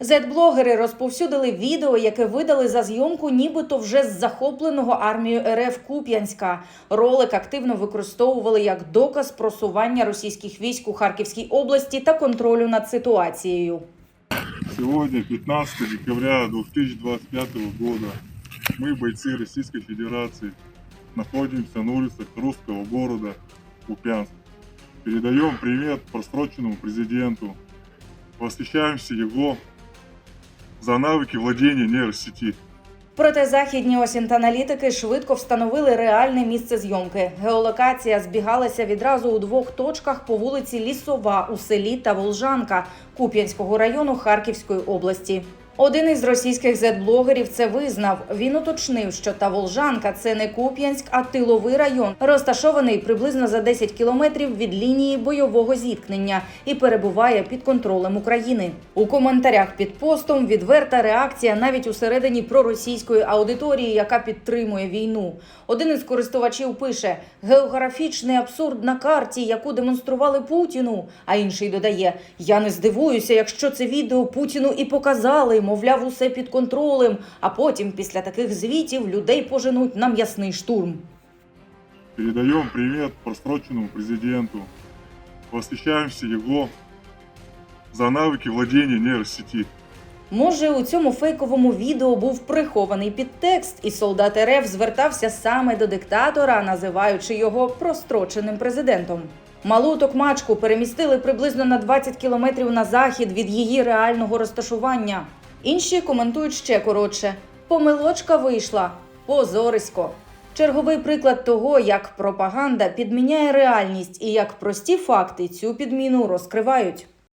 Зет-блогери розповсюдили відео, яке видали за зйомку, нібито вже з захопленого армією РФ Куп'янська. Ролик активно використовували як доказ просування російських військ у Харківській області та контролю над ситуацією. Сегодня, 15 декабря 2025 года, мы, бойцы Российской Федерации, находимся на улицах русского города Купянск. Передаем привет просроченному президенту. Восхищаемся его за навики владіння нейросіті. Проте західні осінт-аналітики швидко встановили реальне місце зйомки. Геолокація збігалася відразу у двох точках по вулиці Лісова у селі та Волжанка Куп'янського району Харківської області. Один із російських зет-блогерів це визнав. Він уточнив, що Таволжанка це не Куп'янськ, а тиловий район, розташований приблизно за 10 кілометрів від лінії бойового зіткнення і перебуває під контролем України. У коментарях під постом відверта реакція навіть усередині проросійської аудиторії, яка підтримує війну. Один із користувачів пише: географічний абсурд на карті, яку демонстрували Путіну. А інший додає: Я не здивуюся, якщо це відео Путіну і показали, мовляв, усе під контролем. А потім, після таких звітів, людей поженуть на м'ясний штурм. Передаем привет просроченному президенту. Восхищаемся его за навыки владения нейросети. Може, у цьому фейковому відео був прихований підтекст, і солдат РФ звертався саме до диктатора, називаючи його простроченим президентом. Малу токмачку перемістили приблизно на 20 кілометрів на захід від її реального розташування. Інші коментують ще коротше: помилочка вийшла, позорисько. Черговий приклад того, як пропаганда підміняє реальність і як прості факти цю підміну розкривають.